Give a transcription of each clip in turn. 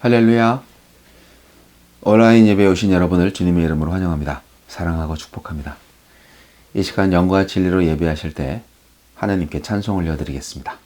할렐루야. 온라인 예배에 오신 여러분을 주님의 이름으로 환영합니다. 사랑하고 축복합니다. 이 시간 영과 진리로 예배하실 때 하나님께 찬송 올려드리겠습니다.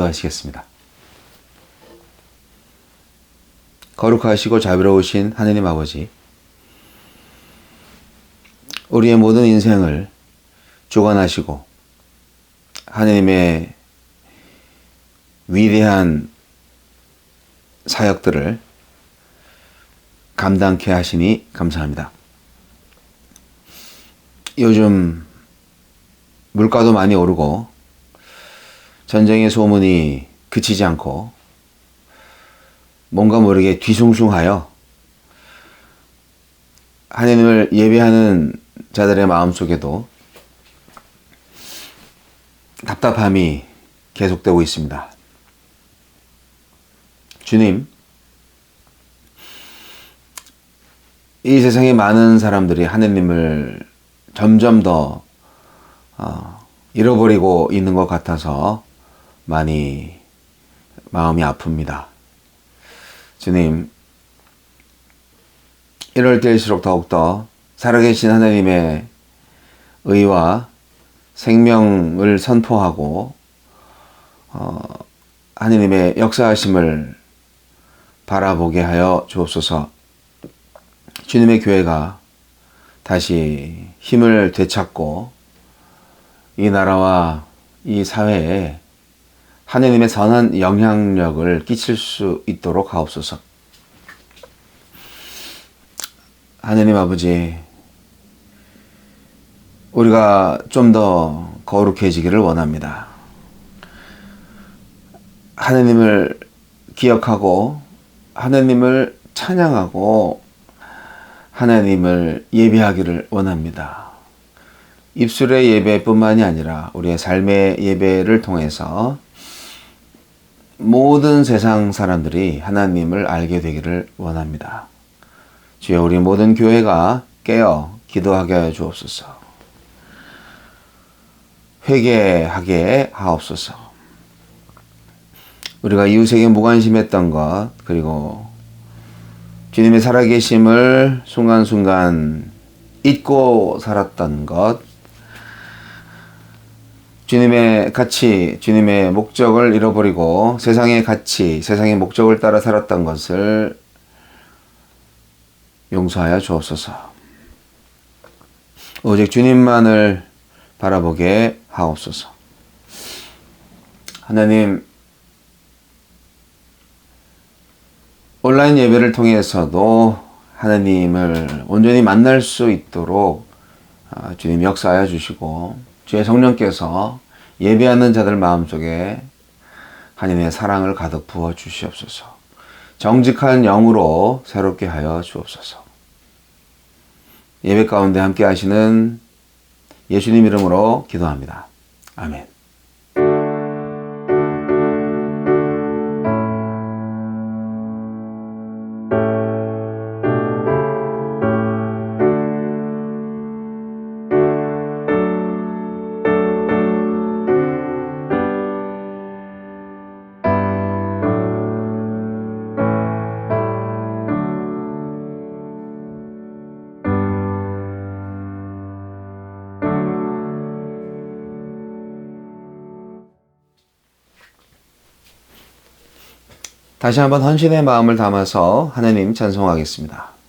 기도하시겠습니다. 거룩하시고 자비로우신 하느님 아버지, 우리의 모든 인생을 주관하시고 하느님의 위대한 사역들을 감당케 하시니 감사합니다. 요즘 물가도 많이 오르고 전쟁의 소문이 그치지 않고 뭔가 모르게 뒤숭숭하여 하나님을 예배하는 자들의 마음 속에도 답답함이 계속되고 있습니다. 주님, 이 세상에 많은 사람들이 하느님을 점점 더 어, 잃어버리고 있는 것 같아서 많이 마음이 아픕니다. 주님, 이럴 때일수록 더욱더 살아계신 하나님의 의와 생명을 선포하고 어, 하나님의 역사하심을 바라보게 하여 주옵소서. 주님의 교회가 다시 힘을 되찾고 이 나라와 이 사회에 하느님의 선한 영향력을 끼칠 수 있도록 하옵소서. 하느님 아버지, 우리가 좀 더 거룩해지기를 원합니다. 하느님을 기억하고 하느님을 찬양하고 하나님을 예배하기를 원합니다. 입술의 예배뿐만이 아니라 우리의 삶의 예배를 통해서 모든 세상 사람들이 하나님을 알게 되기를 원합니다. 주여 우리 모든 교회가 깨어 기도하게 하여 주옵소서. 회개하게 하옵소서. 우리가 이웃에게 무관심했던 것 그리고 주님의 살아계심을 순간순간 잊고 살았던 것 주님의 가치, 주님의 목적을 잃어버리고 세상의 가치, 세상의 목적을 따라 살았던 것을 용서하여 주옵소서. 오직 주님만을 바라보게 하옵소서. 하나님, 온라인 예배를 통해서도 하나님을 온전히 만날 수 있도록 아, 주님 역사하여 주시고 주의 성령께서 예배하는 자들 마음속에 하나님의 사랑을 가득 부어 주시옵소서. 정직한 영으로 새롭게 하여 주옵소서. 예배 가운데 함께 하시는 예수님 이름으로 기도합니다. 아멘. 다시 한번 헌신의 마음을 담아서 하나님 찬송하겠습니다.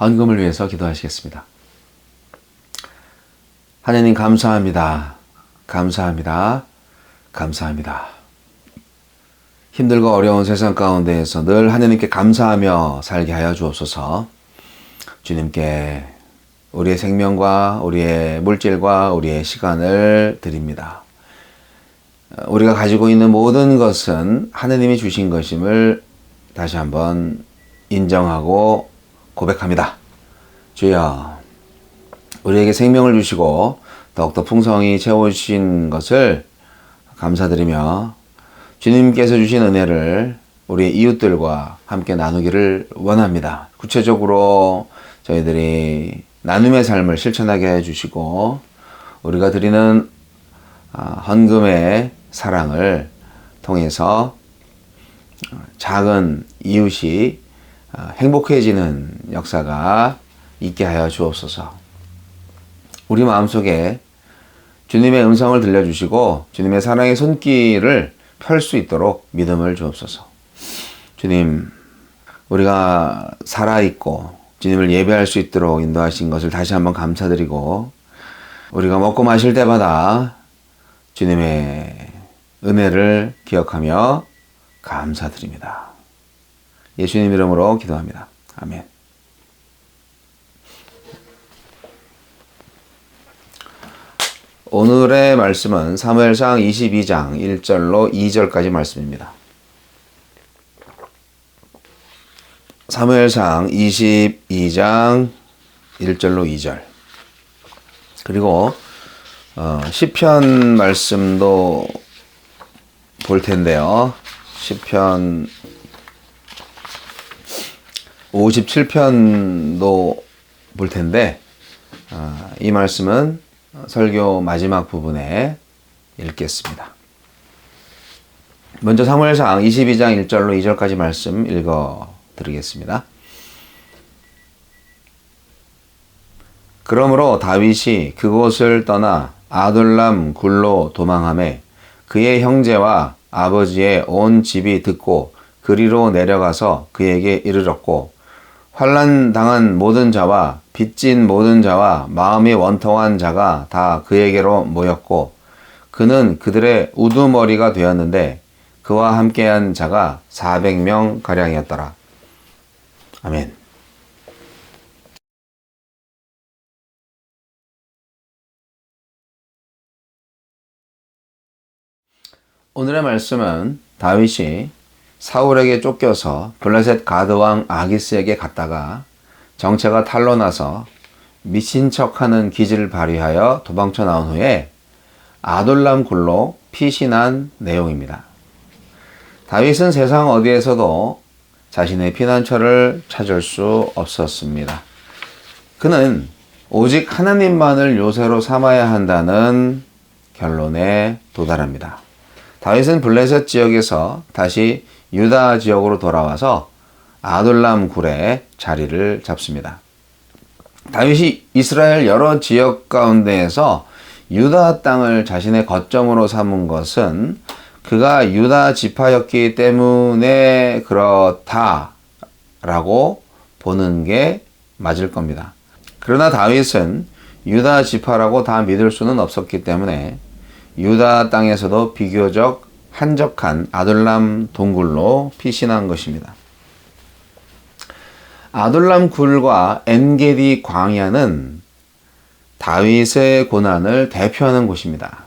헌금을 위해서 기도하시겠습니다. 하나님 감사합니다. 감사합니다. 감사합니다. 힘들고 어려운 세상 가운데에서 늘 하나님께 감사하며 살게 하여 주옵소서. 주님께 우리의 생명과 우리의 물질과 우리의 시간을 드립니다. 우리가 가지고 있는 모든 것은 하느님이 주신 것임을 다시 한번 인정하고 고백합니다. 주여, 우리에게 생명을 주시고 더욱더 풍성히 채워주신 것을 감사드리며 주님께서 주신 은혜를 우리 이웃들과 함께 나누기를 원합니다. 구체적으로 저희들이 나눔의 삶을 실천하게 해주시고 우리가 드리는 아, 헌금의 사랑을 통해서 작은 이웃이 아, 행복해지는 역사가 있게 하여 주옵소서. 우리 마음속에 주님의 음성을 들려주시고 주님의 사랑의 손길을 펼 수 있도록 믿음을 주옵소서. 주님, 우리가 살아있고 주님을 예배할 수 있도록 인도하신 것을 다시 한번 감사드리고 우리가 먹고 마실 때마다 주님의 은혜를 기억하며 감사드립니다. 예수님 이름으로 기도합니다. 아멘. 오늘의 말씀은 사무엘상 22장 1절로 2절까지 말씀입니다. 사무엘상 22장 1절로 2절. 그리고 어, 시편 말씀도 볼 텐데요. 시편 57편도 볼 텐데 어, 이 말씀은 설교 마지막 부분에 읽겠습니다. 먼저 사무엘상 22장 1절로 2절까지 말씀 읽어 드리겠습니다. 그러므로 다윗이 그곳을 떠나 아둘람 굴로 도망함에 그의 형제와 아버지의 온 집이 듣고 그리로 내려가서 그에게 이르렀고 환란 당한 모든 자와 빚진 모든 자와 마음이 원통한 자가 다 그에게로 모였고 그는 그들의 우두머리가 되었는데 그와 함께한 자가 400명 가량이었더라. 아멘. 오늘의 말씀은 다윗이 사울에게 쫓겨서 블레셋 가드왕 아기스에게 갔다가 정체가 탄로나서 미친 척하는 기질을 발휘하여 도망쳐 나온 후에 아돌람 굴로 피신한 내용입니다. 다윗은 세상 어디에서도 자신의 피난처를 찾을 수 없었습니다. 그는 오직 하나님만을 요새로 삼아야 한다는 결론에 도달합니다. 다윗은 블레셋 지역에서 다시 유다 지역으로 돌아와서 아둘람 굴에 자리를 잡습니다. 다윗이 이스라엘 여러 지역 가운데에서 유다 땅을 자신의 거점으로 삼은 것은 그가 유다 지파였기 때문에 그렇다라고 보는 게 맞을 겁니다. 그러나 다윗은 유다 지파라고 다 믿을 수는 없었기 때문에 유다 땅에서도 비교적 한적한 아둘람 동굴로 피신한 것입니다. 아둘람 굴과 엔게디 광야는 다윗의 고난을 대표하는 곳입니다.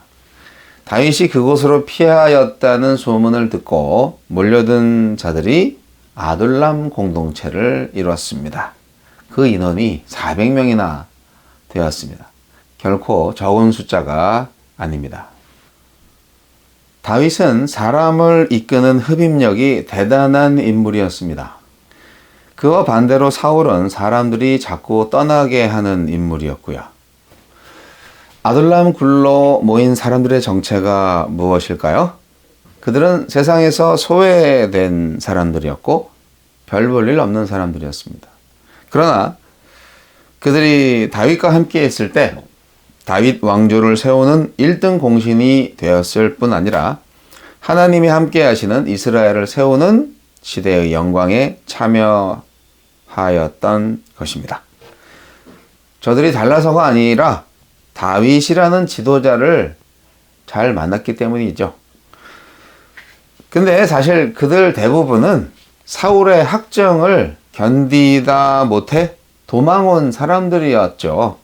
다윗이 그곳으로 피하였다는 소문을 듣고 몰려든 자들이 아둘람 공동체를 이뤘습니다. 그 인원이 400명이나 되었습니다. 결코 적은 숫자가 아닙니다. 다윗은 사람을 이끄는 흡입력이 대단한 인물이었습니다. 그와 반대로 사울은 사람들이 자꾸 떠나게 하는 인물이었고요. 아둘람 굴로 모인 사람들의 정체가 무엇일까요? 그들은 세상에서 소외된 사람들이었고 별 볼 일 없는 사람들이었습니다. 그러나 그들이 다윗과 함께 했을 때 다윗 왕조를 세우는 1등 공신이 되었을 뿐 아니라 하나님이 함께 하시는 이스라엘을 세우는 시대의 영광에 참여하게 하였던 것입니다. 저들이 달라서가 아니라 다윗이라는 지도자를 잘 만났기 때문이죠. 근데 사실 그들 대부분은 사울의 학정을 견디다 못해 도망온 사람들이었죠.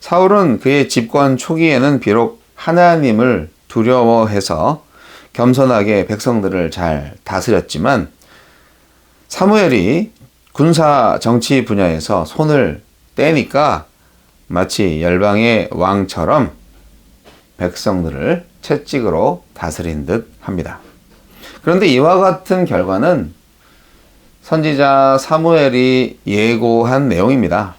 사울은 그의 집권 초기에는 비록 하나님을 두려워해서 겸손하게 백성들을 잘 다스렸지만 사무엘이 군사 정치 분야에서 손을 떼니까 마치 열방의 왕처럼 백성들을 채찍으로 다스린 듯 합니다. 그런데 이와 같은 결과는 선지자 사무엘이 예고한 내용입니다.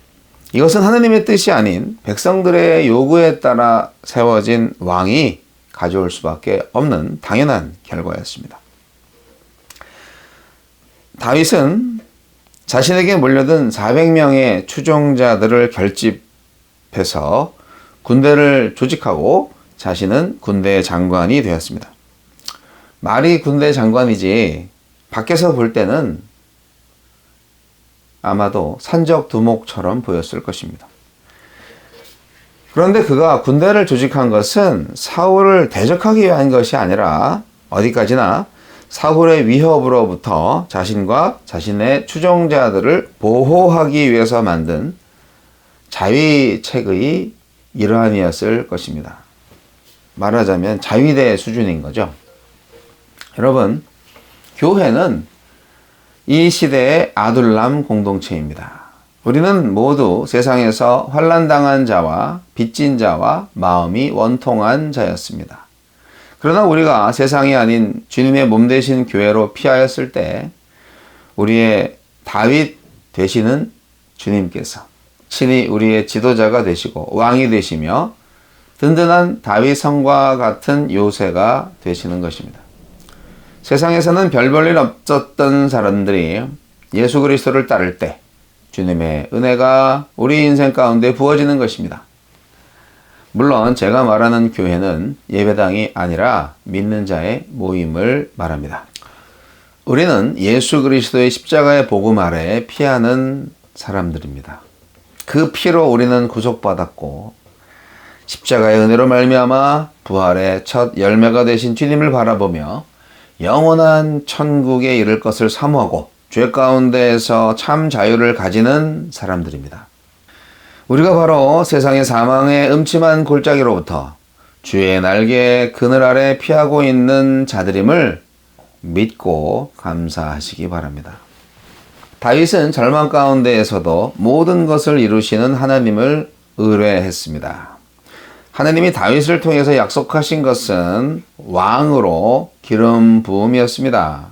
이것은 하나님의 뜻이 아닌 백성들의 요구에 따라 세워진 왕이 가져올 수밖에 없는 당연한 결과였습니다. 다윗은 자신에게 몰려든 400명의 추종자들을 결집해서 군대를 조직하고 자신은 군대 장관이 되었습니다. 말이 군대 장관이지 밖에서 볼 때는 아마도 산적 두목처럼 보였을 것입니다. 그런데 그가 군대를 조직한 것은 사울을 대적하기 위한 것이 아니라 어디까지나 사울의 위협으로부터 자신과 자신의 추종자들을 보호하기 위해서 만든 자위책의 일환이었을 것입니다. 말하자면 자위대 수준인 거죠. 여러분, 교회는 이 시대의 아둘람 공동체입니다. 우리는 모두 세상에서 환란당한 자와 빚진 자와 마음이 원통한 자였습니다. 그러나 우리가 세상이 아닌 주님의 몸 되신 교회로 피하였을 때 우리의 다윗 되시는 주님께서 친히 우리의 지도자가 되시고 왕이 되시며 든든한 다윗 성과 같은 요새가 되시는 것입니다. 세상에서는 별 볼 일 없었던 사람들이 예수 그리스도를 따를 때 주님의 은혜가 우리 인생 가운데 부어지는 것입니다. 물론 제가 말하는 교회는 예배당이 아니라 믿는 자의 모임을 말합니다. 우리는 예수 그리스도의 십자가의 복음 아래 피하는 사람들입니다. 그 피로 우리는 구속받았고 십자가의 은혜로 말미암아 부활의 첫 열매가 되신 주님을 바라보며 영원한 천국에 이를 것을 사모하고 죄 가운데에서 참 자유를 가지는 사람들입니다. 우리가 바로 세상의 사망의 음침한 골짜기로부터 주의 날개 그늘 아래 피하고 있는 자들임을 믿고 감사하시기 바랍니다. 다윗은 절망 가운데에서도 모든 것을 이루시는 하나님을 의뢰했습니다. 하나님이 다윗을 통해서 약속하신 것은 왕으로 기름 부음이었습니다.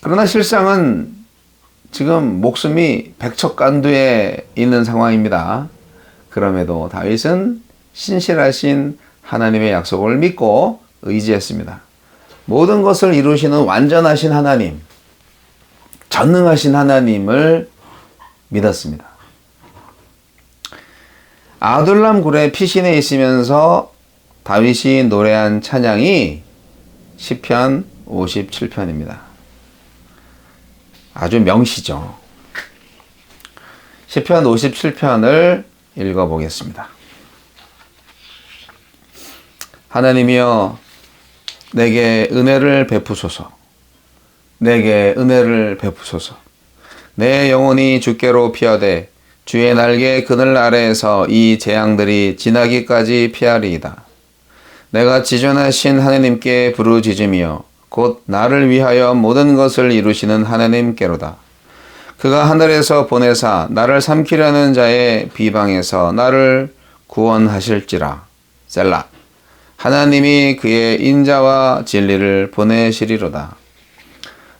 그러나 실상은 지금 목숨이 백척간두에 있는 상황입니다. 그럼에도 다윗은 신실하신 하나님의 약속을 믿고 의지했습니다. 모든 것을 이루시는 완전하신 하나님, 전능하신 하나님을 믿었습니다. 아둘람 굴의 피신에 있으면서 다윗이 노래한 찬양이 시편 57편입니다. 아주 명시죠. 시편 57편을 읽어 보겠습니다. 하나님이여 내게 은혜를 베푸소서. 내게 은혜를 베푸소서. 내 영혼이 주께로 피하되 주의 날개 그늘 아래에서 이 재앙들이 지나기까지 피하리이다. 내가 지존하신 하나님께 부르짖으며 곧 나를 위하여 모든 것을 이루시는 하나님께로다. 그가 하늘에서 보내사 나를 삼키려는 자의 비방에서 나를 구원하실지라. 셀라. 하나님이 그의 인자와 진리를 보내시리로다.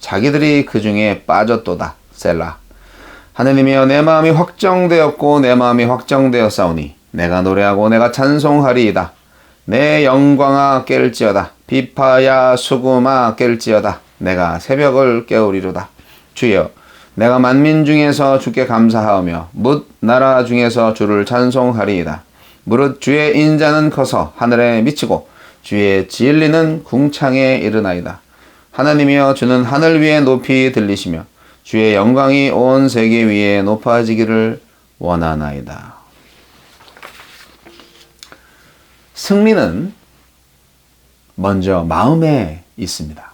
자기들이 그 중에 빠졌도다. 셀라. 하느님이여 내 마음이 확정되었고 내 마음이 확정되었사오니 내가 노래하고 내가 찬송하리이다. 내 영광아 깰지어다. 비파야 수구마 깰지어다. 내가 새벽을 깨우리로다. 주여 내가 만민 중에서 주께 감사하오며 뭇 나라 중에서 주를 찬송하리이다. 무릇 주의 인자는 커서 하늘에 미치고 주의 진리는 궁창에 이르나이다. 하나님이여 주는 하늘 위에 높이 들리시며 주의 영광이 온 세계 위에 높아지기를 원하나이다. 승리는 먼저 마음에 있습니다.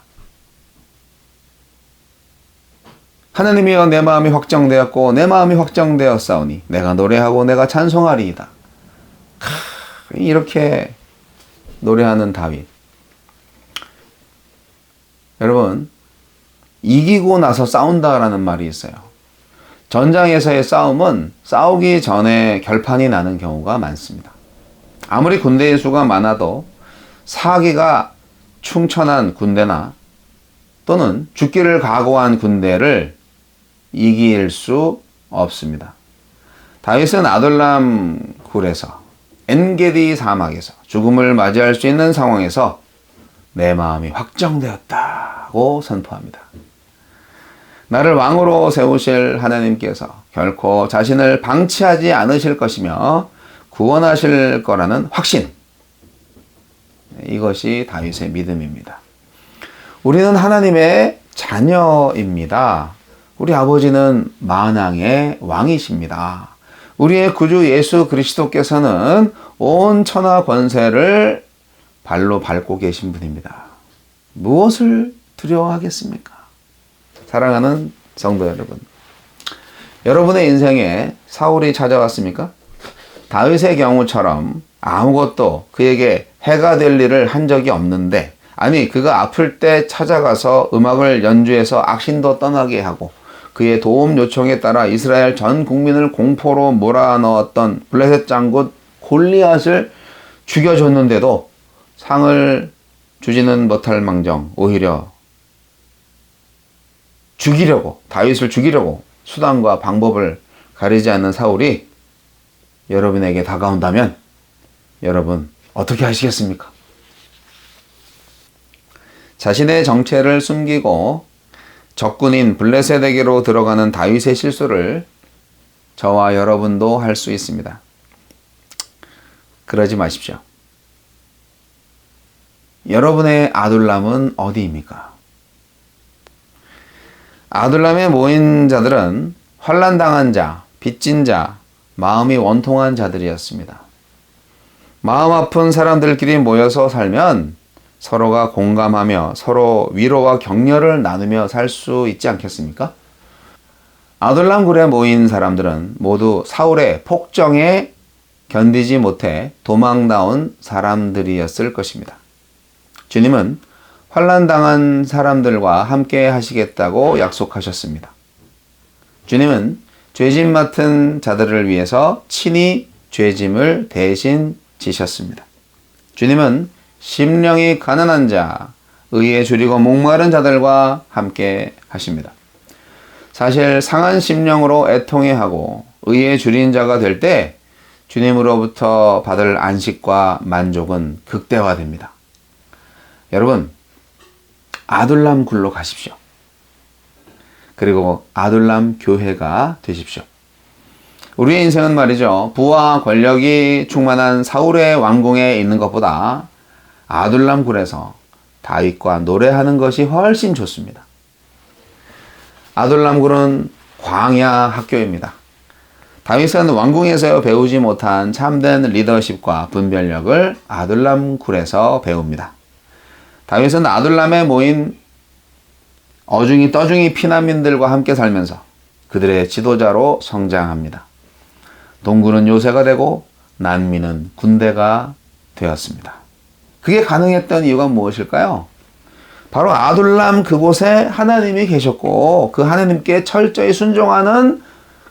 하나님이여 내 마음이 확정되었고 내 마음이 확정되었사오니 내가 노래하고 내가 찬송하리이다. 크, 이렇게 노래하는 다윗. 여러분 이기고 나서 싸운다라는 말이 있어요. 전장에서의 싸움은 싸우기 전에 결판이 나는 경우가 많습니다. 아무리 군대의 수가 많아도 사기가 충천한 군대나 또는 죽기를 각오한 군대를 이길 수 없습니다. 다윗은 아둘람 굴에서 엔게디 사막에서 죽음을 맞이할 수 있는 상황에서 내 마음이 확정되었다고 선포합니다. 나를 왕으로 세우실 하나님께서 결코 자신을 방치하지 않으실 것이며 구원하실 거라는 확신. 이것이 다윗의 믿음입니다. 우리는 하나님의 자녀입니다. 우리 아버지는 만왕의 왕이십니다. 우리의 구주 예수 그리스도께서는 온 천하 권세를 발로 밟고 계신 분입니다. 무엇을 두려워하겠습니까? 사랑하는 성도 여러분. 여러분의 인생에 사울이 찾아왔습니까? 다윗의 경우처럼 아무것도 그에게 해가 될 일을 한 적이 없는데, 아니, 그가 아플 때 찾아가서 음악을 연주해서 악신도 떠나게 하고, 그의 도움 요청에 따라 이스라엘 전 국민을 공포로 몰아넣었던 블레셋 장군 골리앗을 죽여줬는데도 상을 주지는 못할 망정 오히려 죽이려고 다윗을 죽이려고 수단과 방법을 가리지 않는 사울이 여러분에게 다가온다면 여러분 어떻게 하시겠습니까? 자신의 정체를 숨기고 적군인 블레셋에게로 들어가는 다윗의 실수를 저와 여러분도 할 수 있습니다. 그러지 마십시오. 여러분의 아둘람은 어디입니까? 아둘람에 모인 자들은 환란당한 자, 빚진 자, 마음이 원통한 자들이었습니다. 마음 아픈 사람들끼리 모여서 살면 서로가 공감하며 서로 위로와 격려를 나누며 살 수 있지 않겠습니까? 아둘람 굴에 모인 사람들은 모두 사울의 폭정에 견디지 못해 도망 나온 사람들이었을 것입니다. 주님은 환란당한 사람들과 함께 하시겠다고 약속하셨습니다. 주님은 죄짐 맡은 자들을 위해서 친히 죄짐을 대신 지셨습니다. 주님은 심령이 가난한 자, 의에 줄이고 목마른 자들과 함께 하십니다. 사실 상한 심령으로 애통해하고 의에 줄인 자가 될 때 주님으로부터 받을 안식과 만족은 극대화됩니다. 여러분, 아둘람 굴로 가십시오. 그리고 아둘람 교회가 되십시오. 우리의 인생은 말이죠. 부와 권력이 충만한 사울의 왕궁에 있는 것보다 아둘람 굴에서 다윗과 노래하는 것이 훨씬 좋습니다. 아둘람 굴은 광야 학교입니다. 다윗은 왕궁에서 배우지 못한 참된 리더십과 분별력을 아둘람 굴에서 배웁니다. 다윗은 아둘람에 모인 어중이 떠중이 피난민들과 함께 살면서 그들의 지도자로 성장합니다. 동굴은 요새가 되고 난민은 군대가 되었습니다. 그게 가능했던 이유가 무엇일까요? 바로 아둘람 그곳에 하나님이 계셨고 그 하나님께 철저히 순종하는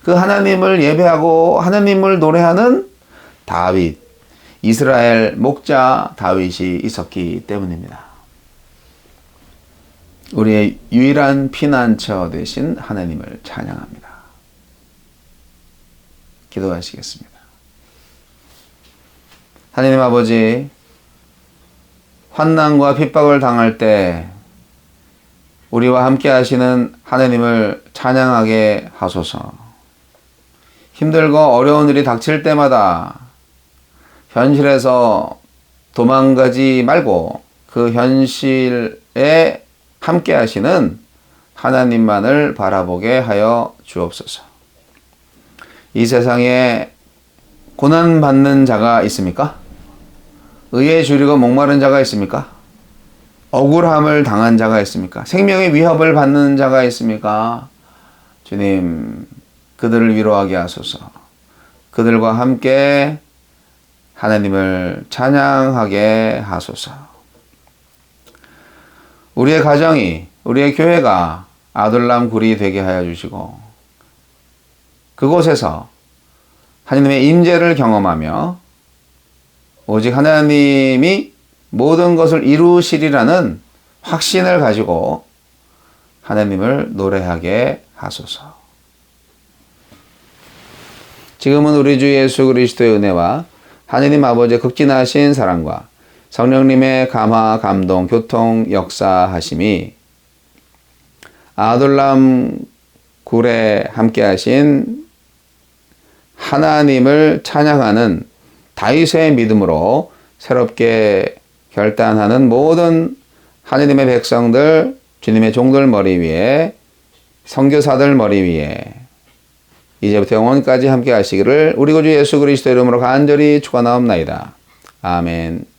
그 하나님을 예배하고 하나님을 노래하는 다윗, 이스라엘 목자 다윗이 있었기 때문입니다. 우리의 유일한 피난처 되신 하나님을 찬양합니다. 기도하시겠습니다. 하나님 아버지, 환난과 핍박을 당할 때 우리와 함께 하시는 하나님을 찬양하게 하소서. 힘들고 어려운 일이 닥칠 때마다 현실에서 도망가지 말고 그 현실에 함께 하시는 하나님만을 바라보게 하여 주옵소서. 이 세상에 고난받는 자가 있습니까? 의에 줄이고 목마른 자가 있습니까? 억울함을 당한 자가 있습니까? 생명의 위협을 받는 자가 있습니까? 주님, 그들을 위로하게 하소서. 그들과 함께 하나님을 찬양하게 하소서. 우리의 가정이, 우리의 교회가 아들람 굴이 되게 하여 주시고, 그곳에서 하나님의 임재를 경험하며, 오직 하나님이 모든 것을 이루시리라는 확신을 가지고 하나님을 노래하게 하소서. 지금은 우리 주 예수 그리스도의 은혜와 하느님 아버지의 극진하신 사랑과 성령님의 감화, 감동, 교통, 역사하심이 아둘람 굴에 함께하신 하나님을 찬양하는 다윗의 믿음으로 새롭게 결단하는 모든 하느님의 백성들, 주님의 종들 머리 위에, 선교사들 머리 위에, 이제부터 영원까지 함께 하시기를 우리 구주 예수 그리스도 이름으로 간절히 축원하옵나이다. 아멘.